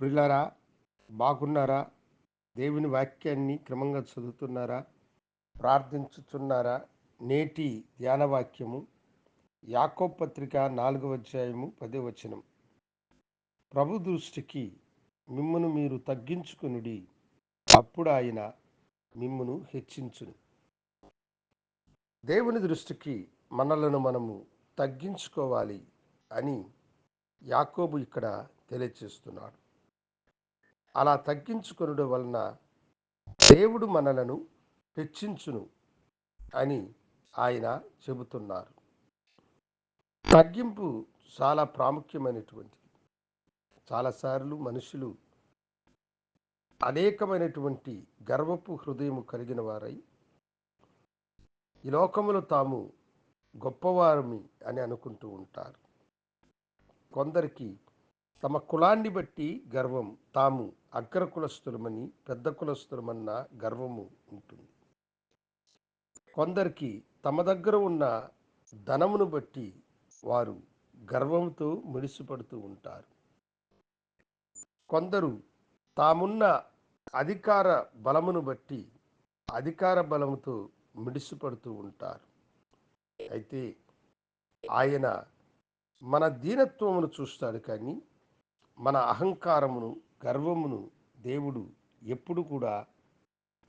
ప్రియులారా బాగున్నారా? దేవుని వాక్యాన్ని క్రమంగా చదువుతున్నారా? ప్రార్థించుతున్నారా? నేటి ధ్యానవాక్యము యాకో పత్రిక నాలుగవ అధ్యాయము పదే వచనం. ప్రభు దృష్టికి మిమ్మను మీరు తగ్గించుకునుడి అప్పుడు ఆయన మిమ్మను హెచ్చించును. దేవుని దృష్టికి మనలను మనము తగ్గించుకోవాలి అని యాకోబు ఇక్కడ తెలియచేస్తున్నాడు అలా తగ్గించుకొనుట వలన దేవుడు మనలను హెచ్చించును అని ఆయన చెబుతున్నారు. తగ్గింపు చాలా ప్రాముఖ్యమైనటువంటిది. చాలాసార్లు మనుషులు అనేకమైనటువంటి గర్వపు హృదయము కలిగిన వారై ఈ లోకములు తాము గొప్పవారమి అని అనుకుంటూ ఉంటారు. కొందరికి తమ కులాన్ని బట్టి గర్వం తాము అగ్ర కులస్తులమని పెద్ద కులస్తులమన్న గర్వము ఉంటుంది. కొందరికి తమ దగ్గర ఉన్న ధనమును బట్టి వారు గర్వంతో ముడిసిపడుతూ ఉంటారు. కొందరు తామున్న అధికార బలమును బట్టి అధికార బలముతో మిడిసిపడుతూ ఉంటారు. అయితే ఆయన మన దీనత్వమును చూస్తాడు కానీ మన అహంకారమును గర్వమును దేవుడు ఎప్పుడు కూడా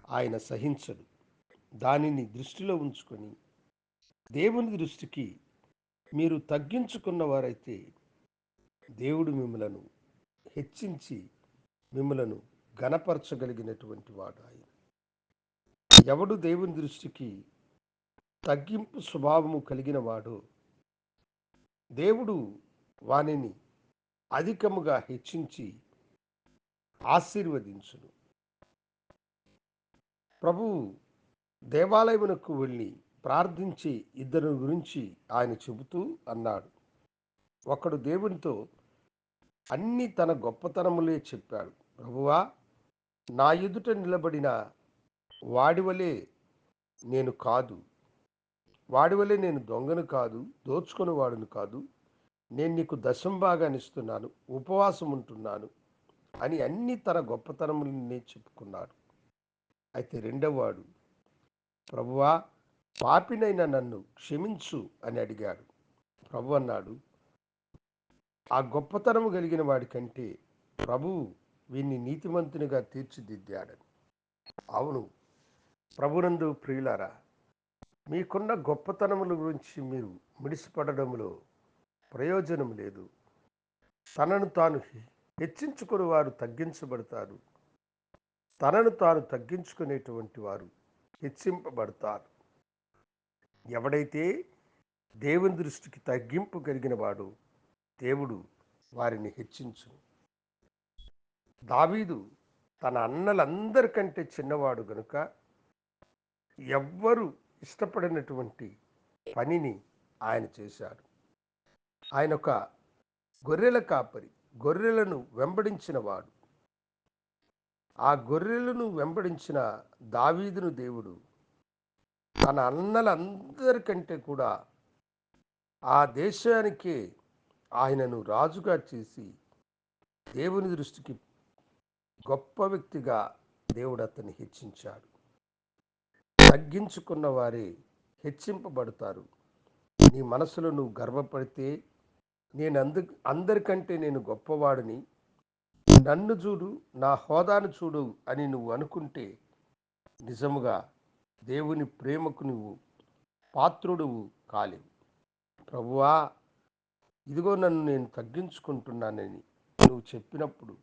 ఆయన సహించడు. దానిని దృష్టిలో ఉంచుకొని దేవుని దృష్టికి మీరు తగ్గించుకున్న వారైతే దేవుడు మిమ్మలను హెచ్చించి మిమ్మలను గణపరచగలిగినటువంటి వాడు ఆయన. ఎవడు దేవుని దృష్టికి తగ్గింపు స్వభావము కలిగిన వాడు దేవుడు వానిని అధికముగా హెచ్చించి ఆశీర్వదించును. ప్రభువు దేవాలయమునకు వెళ్ళి ప్రార్థించి ఇద్దరు గురించి ఆయన చెబుతూ అన్నాడు. ఒకడు దేవునితో అన్ని తన గొప్పతనములే చెప్పాడు. ప్రభువా నా ఎదుట నిలబడిన వాడివలే నేను కాదు. వాడివలే నేను దొంగను కాదు దోచుకొని వాడును కాదు. నేను నీకు దశంభాగాన్ని ఇస్తున్నాను ఉపవాసం ఉంటున్నాను అని అన్ని తన గొప్పతనములనే చెప్పుకున్నాడు. అయితే రెండవవాడు ప్రభువా పాపినైన నన్ను క్షమించు అని అడిగాడు. ప్రభు అన్నాడు ఆ గొప్పతనము కలిగిన వాడి కంటే ప్రభువు వీన్ని నీతిమంతునిగా తీర్చిదిద్దాడని. అవును ప్రభునందు ప్రియులారా మీకున్న గొప్పతనముల గురించి మీరు మిడిసిపడడంలో ప్రయోజనం లేదు. తనను తాను హెచ్చించుకుని వారు తగ్గించబడతారు. తనను తాను తగ్గించుకునేటువంటి వారు హెచ్చింపబడతారు. ఎవడైతే దేవుని దృష్టికి తగ్గింపు కలిగిన వాడు దేవుడు వారిని హెచ్చించు. దావీదు తన అన్నలందరికంటే చిన్నవాడు గనుక ఎవ్వరు ఇష్టపడినటువంటి పనిని ఆయన చేశాడు. ఆయన ఒక గొర్రెల కాపరి గొర్రెలను వెంబడించిన వాడు. ఆ గొర్రెలను వెంబడించిన దావీదును దేవుడు తన అన్నలందరికంటే కూడా ఆ దేశానికే ఆయనను రాజుగా చేసి దేవుని దృష్టికి గొప్ప వ్యక్తిగా దేవుడు అతన్ని హెచ్చించాడు. తగ్గించుకున్న వారే హెచ్చింపబడతారు. నీ మనసులో నువ్వు గర్వపడితే నేను అందు అందరికంటే నేను గొప్పవాడిని. నన్ను చూడు నా హోదాను చూడు అని నువ్వు అనుకుంటే నిజముగా దేవుని ప్రేమకు నువ్వు పాత్రుడువు కాలేవు. ప్రభువా ఇదిగో నన్ను నేను తగ్గించుకుంటున్నానని నువ్వు చెప్పినప్పుడు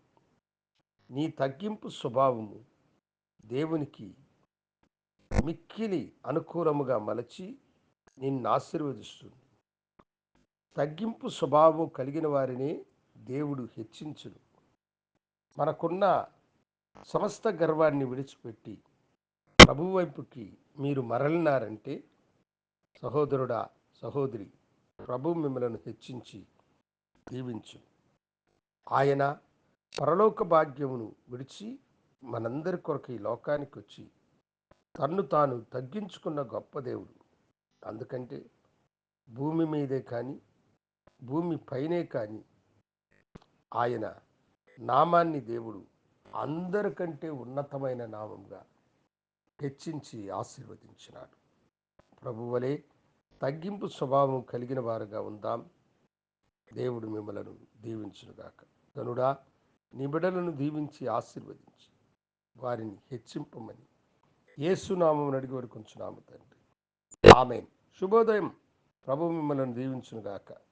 నీ తగ్గింపు స్వభావము దేవునికి మిక్కిలి అనుకూలముగా మలచి నిన్ను ఆశీర్వదిస్తుంది. తగ్గింపు స్వభావం కలిగిన వారినే దేవుడు హెచ్చించును. మనకున్న సమస్త గర్వాన్ని విడిచిపెట్టి ప్రభు వైపుకి మీరు మరలినారంటే సహోదరుడా సహోదరి ప్రభు మిమ్మలను హెచ్చించి దీవించు. ఆయన పరలోక భాగ్యమును విడిచి మనందరి కొరకు ఈ లోకానికి వచ్చి తన్ను తాను తగ్గించుకున్న గొప్ప దేవుడు. అందుకంటే భూమి మీదే కానీ భూమి పైనే కానీ ఆయన నామాన్ని దేవుడు అందరికంటే ఉన్నతమైన నామంగా హెచ్చించి ఆశీర్వదించినాడు. ప్రభువలే తగ్గింపు స్వభావం కలిగిన వారుగా ఉందాం. దేవుడు మిమ్మలను దీవించునుగాక. గనుడా నిబిడలను దీవించి ఆశీర్వదించి. వారిని హెచ్చింపమని ఏసునామం అడిగి వరకు తండ్రి. ఆమె శుభోదయం. ప్రభు మిమ్మల్ని దీవించునుగాక.